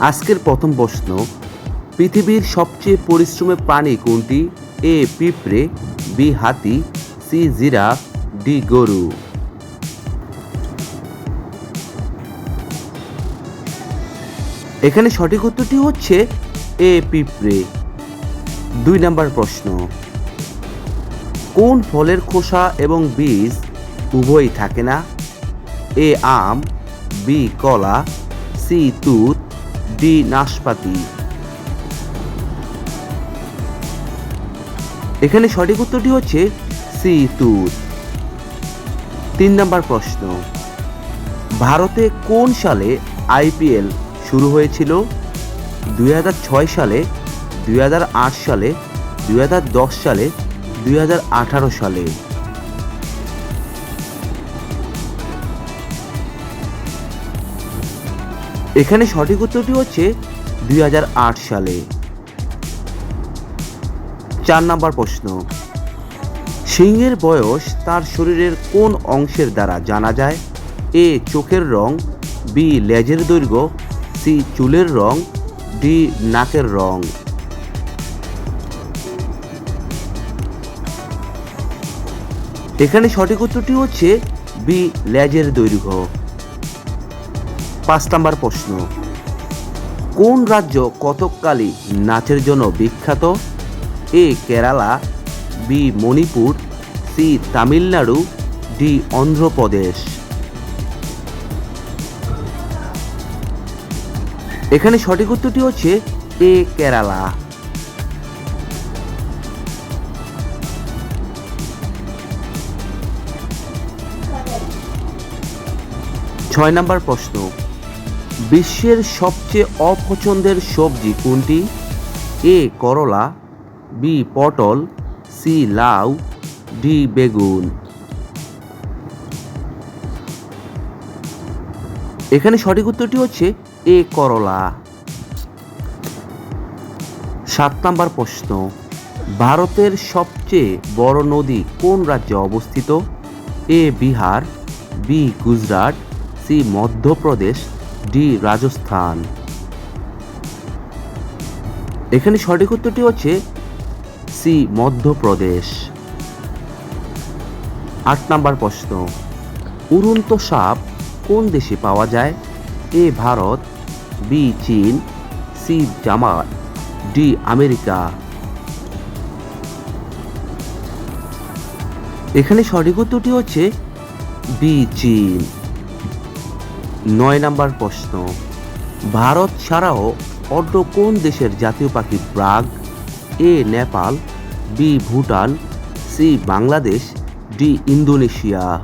আজকের প্রথম প্রশ্ন, পৃথিবীর সবচেয়ে পরিশ্রমী প্রাণী কোনটি? এ, পিঁপড়ে, বি, হাতি, সি, জিরাফ, ডি, গরু। এখানে সঠিক উত্তরটি হচ্ছে এ, পিঁপড়ে। দুই নম্বর প্রশ্ন, কোন ফলের খোসা এবং বীজ উভয়ই থাকে না? এ, আম, বি, কলা, সি, তুত ডি নাশপাতি এখানে সঠিক উত্তরটি হচ্ছে সি তুত তিন নম্বর প্রশ্ন। ভারতে কোন সালে আইপিএল শুরু হয়েছিল? দুই হাজার ছয় সালে, দুই হাজার আট সালে, দুই হাজার দশ সালে, দুই হাজার আঠারো সালে? এখানে সঠিক উত্তরটি হচ্ছে দুই হাজার আট সালে। চার নাম্বার প্রশ্ন। সিংহের বয়স তার শরীরের কোন অংশের দ্বারা জানা যায়? এ, চোখের রং, বি, লেজের দৈর্ঘ্য, সি, চুলের রং, ডি, নাকের রং। এখানে সঠিক উত্তরটি হচ্ছে বি, লেজের দৈর্ঘ্য। পাঁচ নাম্বার প্রশ্ন। কোন রাজ্য কতককালী নাচের জন্য বিখ্যাত? A, Kerala, B, Manipur, C, Tamil Nadu, D, Andhra Pradesh. এখানে সঠিক উত্তরটি হচ্ছে এ, কেরালা। ছয় নম্বর প্রশ্ন। বিশ্বের সবচেয়ে অপছন্দের সবজি কোনটি? এ, করলা, বি, পটল, সি, লাউ, ডি, বেগুন। এখানে সঠিক উত্তরটি হচ্ছে এ, করলা। সাত নাম্বার প্রশ্ন। ভারতের সবচেয়ে বড় নদী কোন রাজ্যে অবস্থিত? A, Bihar, B, Gujarat, C, Madhya Pradesh D Rajasthan. এখানে সঠিক উত্তরটি হচ্ছে সি, মধ্যপ্রদেশ। আট নাম্বার প্রশ্ন, উড়ন্ত সাপ কোন দেশে পাওয়া যায়? এ, ভারত, বি, চীন, সি জামাত ডি, আমেরিকা। এখানে সঠিক উত্তরটি হচ্ছে বি, চীন। নয় নাম্বার প্রশ্ন, ভারত ছাড়াও অন্য কোন দেশের জাতীয় পাখি Bragg A Nepal, B Bhutan, C Bangladesh, D Indonesia?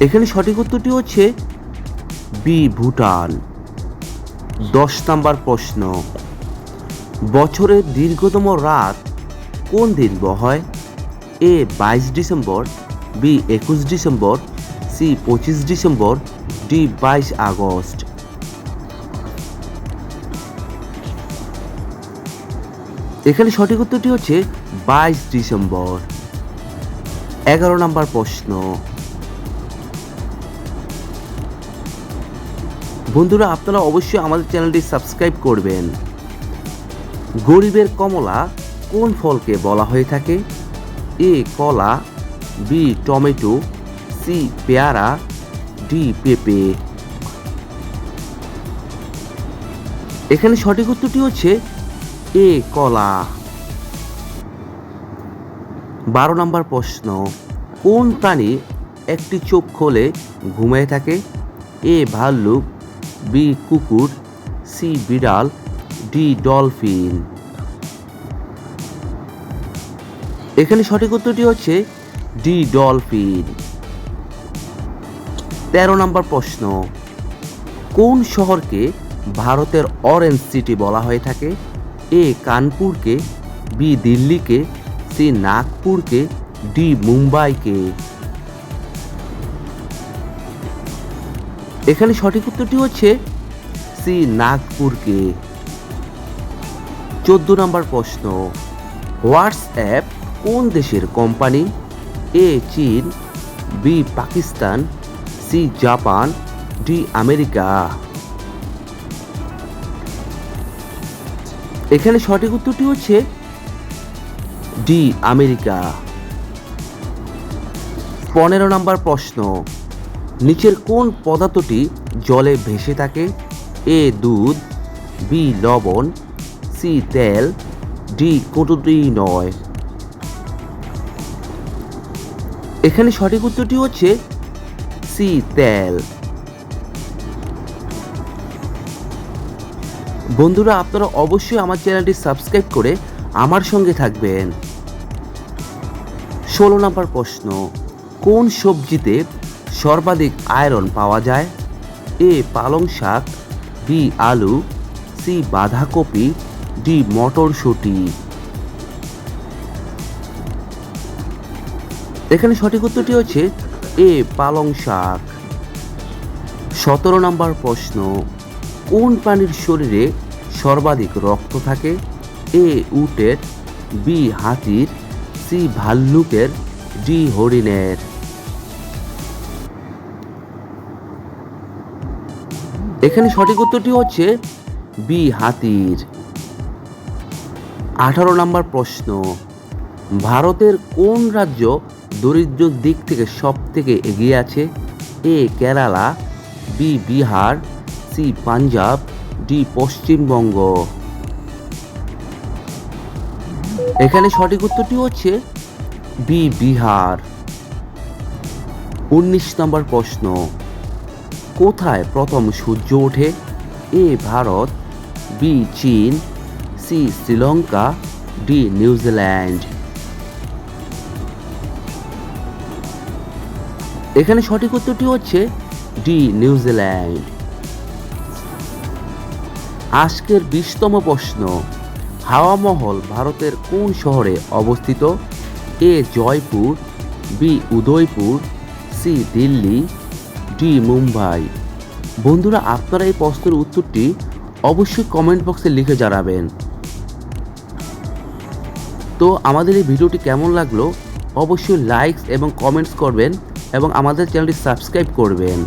এখানে সঠিক উত্তরটি হচ্ছে বি ভুটান। দশ নাম্বার প্রশ্ন, বছরের দীর্ঘতম রাত কোন দিন হয় এ বাইশ ডিসেম্বর বি একুশ ডিসেম্বর, সি পঁচিশ ডিসেম্বর, ডি বাইশ আগস্ট। এখানে সঠিক উত্তরটি হচ্ছে বাইশ ডিসেম্বর। এগারো নম্বর প্রশ্ন। বন্ধুরা, আপনারা অবশ্যই আমাদের চ্যানেলটি সাবস্ক্রাইব করবেন। গরিবের কমলা কোন ফলকে বলা হয়ে থাকে? এ, কলা বি টমেটো সি পেয়ারা ডি পেঁপে। এখানে সঠিক উত্তরটি হচ্ছে এ কলা। বারো নম্বর প্রশ্ন, কোন প্রাণী একটি চোখ খোলে ঘুমিয়ে থাকে? এ ভাল্লুক বি কুকুর সি বিড়াল ডি ডলফিন। এখানে সঠিক উত্তরটি হচ্ছে ডি ডলফিন। তেরো নম্বর প্রশ্ন, কোন শহরকে ভারতের অরেঞ্জ সিটি বলা হয়ে থাকে? এ কানপুরকে, বি দিল্লিকে, সি নাগপুরকে, ডি মুম্বাইকে। এখানে সঠিক উত্তরটি হচ্ছে সি নাগপুরকে। চোদ্দ নম্বর প্রশ্ন, হোয়াটসঅ্যাপ কোন দেশের কোম্পানি এ চীন, B Pakistan, C Japan, D America. এখানে সঠিক উত্তরটি হচ্ছে ডি আমেরিকা। পনেরো নম্বর প্রশ্ন, নিচের কোন পদার্থটি জলে ভেসে থাকে? এ দুধ, বি লবণ, সি তেল, ডি কোটোটি নয়। এখানে সঠিক উত্তরটি হচ্ছে সি, তেল। বন্ধুরা, আপনারা অবশ্যই আমার চ্যানেলটি সাবস্ক্রাইব করে আমার সঙ্গে থাকবেন। ষোলো নম্বর প্রশ্ন, কোন সবজিতে সর্বাধিক আয়রন পাওয়া যায়? এ, পালং শাক, বি, আলু, সি, বাঁধাকপি, ডি, মটরশুঁটি। এখানে সঠিক উত্তরটি হচ্ছে এ, পালং শাক। সতেরো নম্বর প্রশ্ন, কোন প্রাণীর শরীরে সর্বাধিক রক্ত থাকে? এ, উটের, বি, হাতির, সি, ভাল্লুকের, ডি, হরিণের। এখানে সঠিক উত্তরটি হচ্ছে বি, হাতির। আঠারো নম্বর প্রশ্ন, ভারতের কোন রাজ্য দরিদ্র দিক থেকে সব থেকে এগিয়ে আছে A Kerala, B Bihar, C Punjab, D Paschimbanga. এখানে সঠিক উত্তরটি হচ্ছে বি বিহার। উনিশ নম্বর প্রশ্ন, কোথায় প্রথম সূর্য ওঠে? এ ভারত, বি চীন, C Sri Lanka, D New Zealand. এখানে সঠিক উত্তরটি হচ্ছে ডি নিউজিল্যান্ড আজকের বিশতম প্রশ্ন, হাওয়া মহল ভারতের কোন শহরে অবস্থিত? A, Jaipur, B, Udaipur, C, Delhi, D, Mumbai. বন্ধুরা, আপনারা এই প্রশ্নের উত্তরটি অবশ্যই কমেন্ট বক্সে লিখে জানাবেন। তো আমাদের এই ভিডিওটি কেমন লাগল? অবশ্যই লাইকস এবং কমেন্টস করবেন। এবং আমাদের চ্যানেলটি সাবস্ক্রাইব করবেন।